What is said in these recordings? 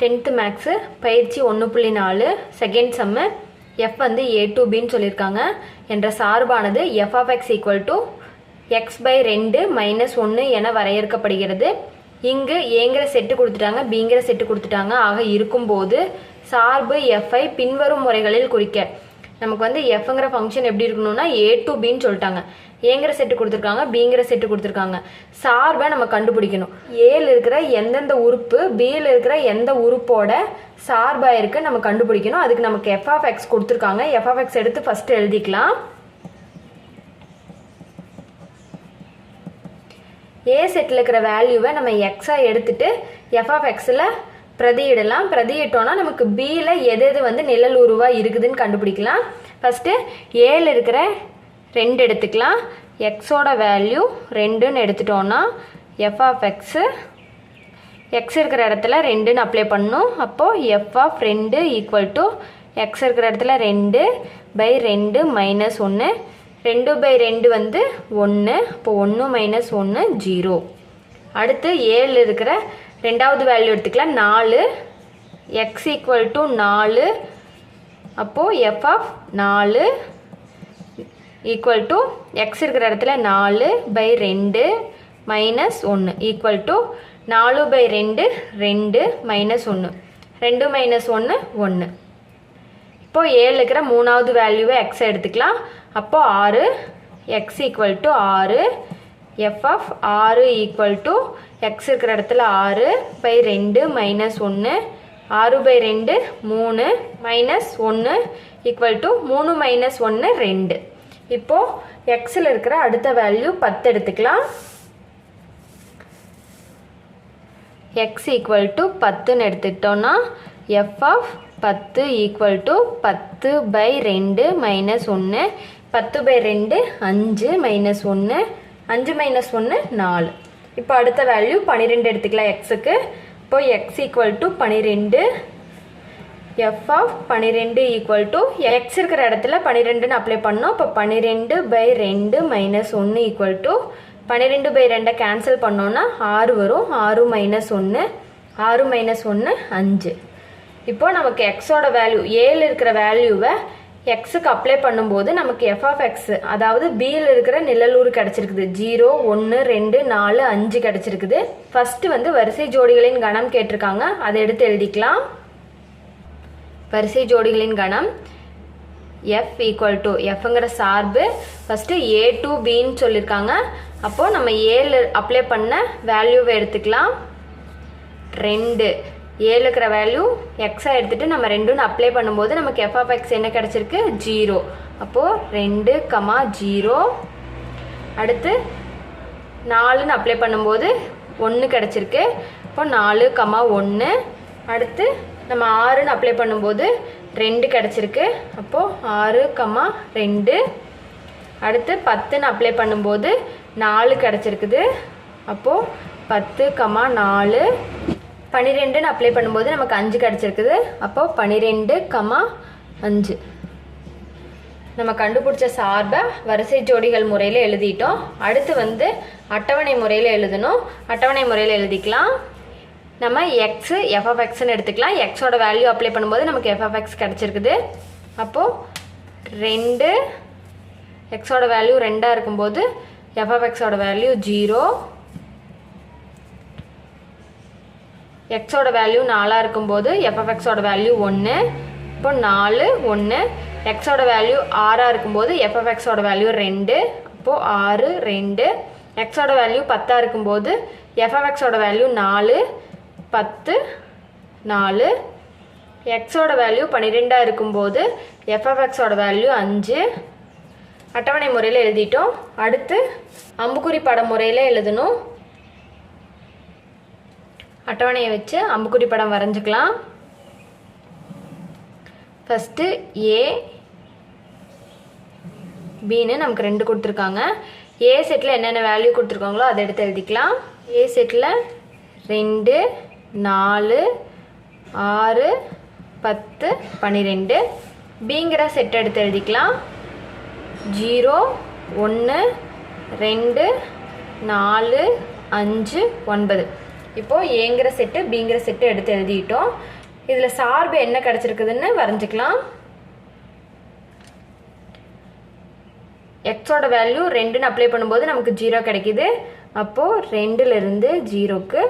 Tenth maths பயிற்சி ஒன்று புள்ளி நாலு செகண்ட் சம்மு எஃப் வந்து ஏ டு பின்னு சொல்லியிருக்காங்க. என்ற சார்பானது f of x equal to x by ரெண்டு மைனஸ் ஒன்று என வரையறுக்கப்படுகிறது. இங்கு ஏங்கிற செட்டு கொடுத்துட்டாங்க பிங்கிற செட்டு கொடுத்துட்டாங்க. ஆக இருக்கும்போது சார்பு எஃப்ஐ பின்வரும் முறைகளில் குறிக்க. நமக்கு வந்து எஃப்ங்கிற ஃபங்க்ஷன் எப்படி இருக்கணும்னா ஏ டு பின்னு சொல்லிட்டாங்க. ஏங்கிற செட்டு கொடுத்துருக்காங்க பிங்கிற செட்டு கொடுத்துருக்காங்க. சார்பை நம்ம கண்டுபிடிக்கணும். ஏல இருக்கிற எந்தெந்த உறுப்பு பியில் இருக்கிற எந்த உறுப்போட சார்பாக இருக்கு நம்ம கண்டுபிடிக்கணும். அதுக்கு நமக்கு எஃப்ஆஃப் எக்ஸ் கொடுத்துருக்காங்க. எஃப்ஆஃப் எக்ஸ் எடுத்து ஃபஸ்ட்டு எழுதிக்கலாம். ஏ செட்டில் இருக்கிற வேல்யூவை நம்ம எக்ஸாக எடுத்துட்டு எஃப்ஆஃப் எக்ஸில் பிரதியிடலாம். பிரதியிட்டோன்னா நமக்கு பியில் எது எது வந்து நிழல் உருவாக இருக்குதுன்னு கண்டுபிடிக்கலாம். ஃபஸ்ட்டு ஏழு இருக்கிற ரெண்டு எடுத்துக்கலாம். எக்ஸோட வேல்யூ ரெண்டுன்னு எடுத்துட்டோன்னா எஃப் ஆஃப் எக்ஸு எக்ஸ் இருக்கிற இடத்துல ரெண்டுன்னு அப்ளை பண்ணணும் அப்போது எஃப் ஆஃப் ரெண்டு ஈக்குவல் டு எக்ஸ் இருக்கிற இடத்துல ரெண்டு பை ரெண்டு மைனஸ் ஒன்று ரெண்டு பை ரெண்டு வந்து ஒன்று இப்போ ஒன்று மைனஸ் ஒன்று ஜீரோ அடுத்து ஏழு இருக்கிற ரெண்டாவது வேல்யூ எடுத்துக்கலாம். நாலு. எக்ஸ் ஈக்குவல் டு நாலு. அப்போது எஃப் ஆஃப் நாலு ஈக்குவல் டு எக்ஸ் இருக்கிற இடத்துல நாலு பை ரெண்டு மைனஸ் ஒன்று ஈக்குவல் டு நாலு பை ரெண்டு ரெண்டு மைனஸ் ஒன்று ரெண்டு மைனஸ் ஒன்று ஒன்று இப்போது ஏழு இருக்கிற மூணாவது வேல்யூவை எக்ஸ் எடுத்துக்கலாம். அப்போது ஆறு. எக்ஸ் ஈக்குவல் டு ஆறு. எஃப் ஆஃப் ஆறு ஈக்குவல் டு எக்ஸ் இருக்கிற இடத்துல ஆறு பை ரெண்டு மைனஸ் ஒன்று ஆறு பை ரெண்டு மூணு மைனஸ் ஒன்று ஈக்குவல் டு மூணு மைனஸ் ஒன்று ரெண்டு. இப்போது எக்ஸில் இருக்கிற அடுத்த வேல்யூ பத்து எடுத்துக்கலாம். எக்ஸ் ஈக்குவல் டு பத்துன்னு எடுத்துக்கிட்டோன்னா எஃப் ஆஃப் பத்து ஈக்குவல் டு பத்து பை ரெண்டு மைனஸ் ஒன்று பத்து பை ரெண்டு அஞ்சு மைனஸ் ஒன்று அஞ்சு மைனஸ் ஒன்று நாலு. இப்போ அடுத்த வேல்யூ பன்னிரெண்டு எடுத்துக்கலாம் எக்ஸுக்கு இப்போ எக்ஸ் ஈக்குவல் டு பன்னிரெண்டு எஃப் ஆஃப் பன்னிரெண்டு ஈக்குவல் டு எக்ஸ் இருக்கிற இடத்துல பன்னிரெண்டுன்னு அப்ளை பண்ணோம். இப்போ பன்னிரெண்டு பை ரெண்டு மைனஸ் ஒன்று ஈக்குவல் டு பன்னிரெண்டு பை ரெண்டை கேன்சல் பண்ணோன்னா ஆறு வரும். ஆறு மைனஸ் ஒன்று ஆறு மைனஸ் ஒன்று அஞ்சு. இப்போ நமக்கு எக்ஸோட வேல்யூ ஏழு இருக்கிற வேல்யூவை எக்ஸுக்கு அப்ளை பண்ணும்போது நமக்கு எஃப் ஆஃப் எக்ஸ் அதாவது பியில் இருக்கிற நிழலூர் கிடச்சிருக்குது. ஜீரோ ஒன்று ரெண்டு நாலு அஞ்சு கிடச்சிருக்குது. ஃபஸ்ட்டு வந்து வரிசை ஜோடிகளின் கணம் கேட்டிருக்காங்க. அதை எடுத்து எழுதிக்கலாம். வரிசை ஜோடிகளின் கணம். எஃப் ஈக்குவல் டு எஃப்ங்கிற சார்பு. ஃபஸ்ட்டு ஏ டு பின்னு சொல்லியிருக்காங்க. அப்போது நம்ம ஏல அப்ளை பண்ண வேல்யூவை எடுத்துக்கலாம். ரெண்டு. ஏழு இருக்கிற வேல்யூ எக்ஸாக எடுத்துகிட்டு நம்ம ரெண்டுன்னு அப்ளை பண்ணும்போது நமக்கு எஃப் ஆஃப் எக்ஸ் என்ன கிடச்சிருக்கு? ஜீரோ அப்போது ரெண்டு கமா ஜீரோ அடுத்து நாலுன்னு அப்ளை பண்ணும்போது ஒன்று கிடச்சிருக்கு. இப்போ நாலு கமா ஒன்று அடுத்து நம்ம ஆறுன்னு அப்ளை பண்ணும்போது ரெண்டு கிடச்சிருக்கு. அப்போது ஆறு கமா ரெண்டு. அடுத்து பத்துன்னு அப்ளை பண்ணும்போது நாலு கிடச்சிருக்குது. அப்போது பத்து கமா நாலு. பன்னிரெண்டுன்னு அப்ளை பண்ணும்போது நமக்கு அஞ்சு கிடச்சிருக்குது. அப்போது பன்னிரெண்டு கமா அஞ்சு. நம்ம கண்டுபிடிச்ச சார்பை வரிசை ஜோடிகள் முறையில் எழுதிட்டோம். அடுத்து வந்து அட்டவணை முறையில் எழுதணும். அட்டவணை முறையில் எழுதிக்கலாம். நம்ம எக்ஸு எஃப்எஃப்எக்ஸ்னு எடுத்துக்கலாம். எக்ஸோட வேல்யூ அப்ளை பண்ணும்போது நமக்கு எஃப்எஃப்எக்ஸ் கிடச்சிருக்குது. அப்போது ரெண்டு எக்ஸோட வேல்யூ ரெண்டாக இருக்கும்போது எஃப்எஃப்எக்ஸோட வேல்யூ ஜீரோ எக்ஸோட வேல்யூ நாலாக இருக்கும்போது எஃப் எக்ஸோட வேல்யூ ஒன்று இப்போ நாலு ஒன்று எக்ஸோட வேல்யூ ஆறாக இருக்கும்போது எஃப் ஆஃப் எக்ஸோட வேல்யூ ரெண்டு அப்போது ஆறு ரெண்டு. எக்ஸோட வேல்யூ பத்தாக இருக்கும்போது எஃப் ஆஃப் எக்ஸோட வேல்யூ நாலு பத்து நாலு. எக்ஸோட வேல்யூ பன்னிரெண்டாக இருக்கும்போது எஃப் எக்ஸோட வேல்யூ அஞ்சு. அட்டவணை முறையில் எழுதிட்டோம். அடுத்து அம்புக்குறி படம் முறையில் எழுதணும். அட்டவணையை வச்சு அம்புக்குறி படம் வரைஞ்சிக்கலாம். ஃபஸ்ட்டு ஏ பின்னு நமக்கு ரெண்டு கொடுத்துருக்காங்க. ஏ செட்டில் என்னென்ன வேல்யூ கொடுத்துருக்காங்களோ அதை எடுத்து எழுதிக்கலாம். ஏ செட்டில் ரெண்டு நாலு ஆறு பத்து பன்னிரெண்டு பிங்கிற செட் எடுத்து எழுதிக்கலாம். ஜீரோ ஒன்று ரெண்டு நாலு அஞ்சு ஒன்பது. இப்போது ஏங்கிற செட்டு பிங்கிற செட்டு எடுத்து எழுதிட்டோம். இதில் சார்பு என்ன கிடச்சிருக்குதுன்னு வரைஞ்சிக்கலாம். எக்ஸோட வேல்யூ ரெண்டுன்னு அப்ளை பண்ணும்போது நமக்கு ஜீரோ கிடைக்கிது. அப்போது ரெண்டுலேருந்து ஜீரோக்கு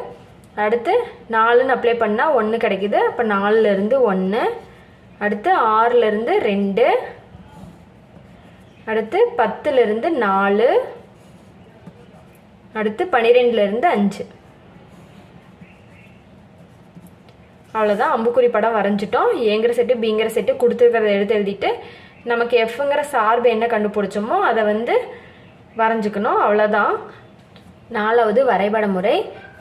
அடுத்து நாலுன்னு அப்ளை பண்ணால் ஒன்று கிடைக்கிது. அப்போ நாலுலேருந்து ஒன்று அடுத்து ஆறுலேருந்து ரெண்டு அடுத்து பத்துலேருந்து நாலு அடுத்து பன்னிரெண்டுலேருந்து அஞ்சு. அவ்வளோதான் அம்புக்குறி படம் வரைஞ்சிட்டோம். ஏங்கிற செட்டு பிங்கிற செட்டு கொடுத்துருக்கிறத எடுத்து எழுதிட்டு நமக்கு எஃப்ங்கிற சார்பு என்ன கண்டுபிடிச்சோமோ அதை வந்து வரைஞ்சிக்கணும். அவ்வளோதான் நாலாவது வரைபட முறை.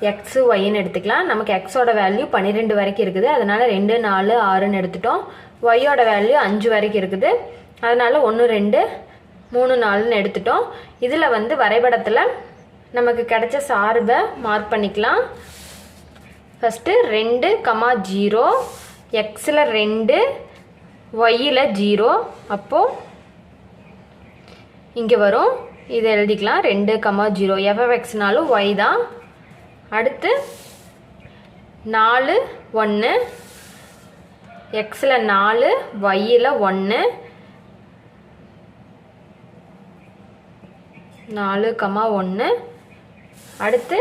எக்ஸு ஒய்ன்னு எடுத்துக்கலாம். நமக்கு எக்ஸோட வேல்யூ பன்னிரெண்டு வரைக்கும் இருக்குது. அதனால் ரெண்டு நாலு ஆறுன்னு எடுத்துட்டோம். ஒய்யோட வேல்யூ அஞ்சு வரைக்கும் இருக்குது. அதனால் ஒன்று ரெண்டு மூணு நாலுன்னு எடுத்துட்டோம். இதில் வந்து வரைபடத்தில் நமக்கு கிடைச்ச சார்பை மார்க் பண்ணிக்கலாம். ஃபஸ்ட்டு ரெண்டு கமா ஜீரோ எக்ஸில் ரெண்டு ஒய்யில் ஜீரோ. அப்போது இங்கே வரும். இதை எழுதிக்கலாம். ரெண்டு கமா ஜீரோ. எஃப்எஃப்எக்ஸ்னாலும் ஒய் தான். அடுத்து நாலு ஒன்று எக்ஸில் நாலு ஒய்யில் ஒன்று நாலு கமா ஒன்று அடுத்து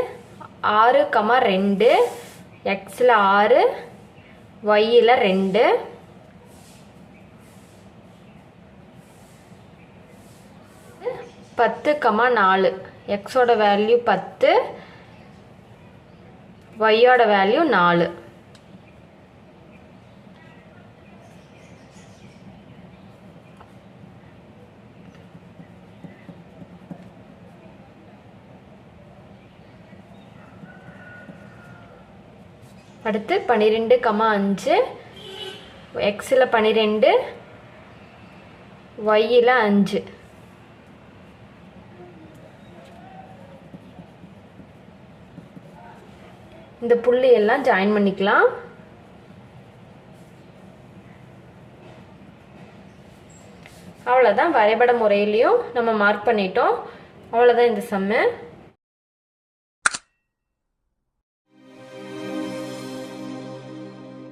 ஆறு கமா ரெண்டு. எக்ஸில் ஆறு ஒய்யில் ரெண்டு. பத்து கமா நாலு. எக்ஸோட வேல்யூ பத்து ஒய்யோட வேல்யூ நாலு. அடுத்து பன்னிரெண்டு கமா அஞ்சு. எக்ஸில் பன்னிரெண்டு ஒய்யில் அஞ்சு. இந்த புள்ளி எல்லாம் ஜாயின் பண்ணிக்கலாம். அவ்வளோதான் வரைபட முறையிலையும் நம்ம மார்க் பண்ணிட்டோம். அவ்வளோதான் இந்த சம்மு